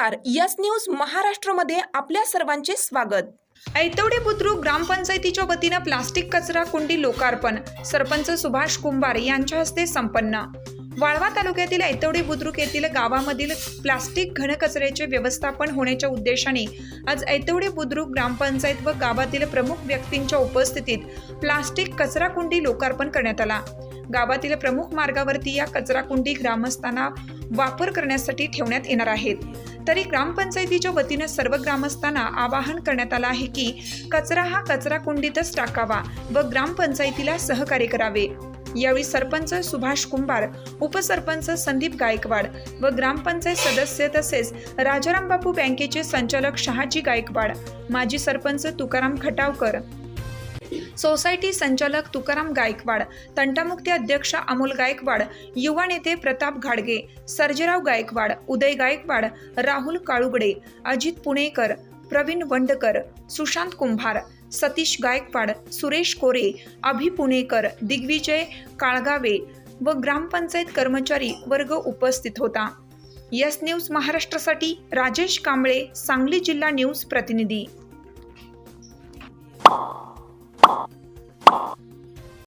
नमस्कार. Yes news महाराष्ट्रमध्ये आपल्या सर्वांचे स्वागत. ऐतवडे बुद्रुक ग्रामपंचायतीच्या वतीनं प्लास्टिक कचरा कुंडी लोकार्पण. सरपंच सुभाष कुंभार यांच्या हस्ते संपन्न. वाळवा तालुक्यातील ऐतवडे बुद्रुक येथील गावामधील प्लास्टिक घनकचऱ्याचे व्यवस्थापन होण्याच्या उद्देशाने आज ऐतवडे बुद्रुक ग्रामपंचायत व गावातील प्रमुख व्यक्तींच्या उपस्थितीत प्लास्टिक कचरा कुंडी लोकार्पण करण्यात आला. गावातील प्रमुख मार्गावरती या कचरा कुंडी ग्रामस्थांना वापर करण्यासाठी ठेवण्यात येणार आहेत. तरी ग्रामपंचायतीच्या वतीनं सर्व ग्रामस्थांना आवाहन करण्यात आलं आहे की कचरा हा कचरा कुंडीतच टाकावा व ग्रामपंचायतीला सहकार्य करावे. यावेळी सरपंच सुभाष कुंभार उपसरपंच संदीप गायकवाड व ग्रामपंचायत सदस्य तसेच राजाराम बापू बँकेचे संचालक शहाजी गायकवाड माजी सरपंच तुकाराम खटावकर सोसायटी संचालक तुकाराम गायकवाड तंटामुक्ती अध्यक्ष अमोल गायकवाड युवा नेते प्रताप घाडगे सर्जेराव गायकवाड उदय गायकवाड राहुल काळुगडे अजित पुणेकर प्रवीण वंडकर सुशांत कुंभार सतीश गायकवाड सुरेश कोरे अभि पुणेकर दिग्विजय काळगावे व ग्रामपंचायत कर्मचारी वर्ग उपस्थित होता. यस न्यूज महाराष्ट्रासाठी राजेश कांबळे सांगली जिल्हा न्यूज प्रतिनिधी.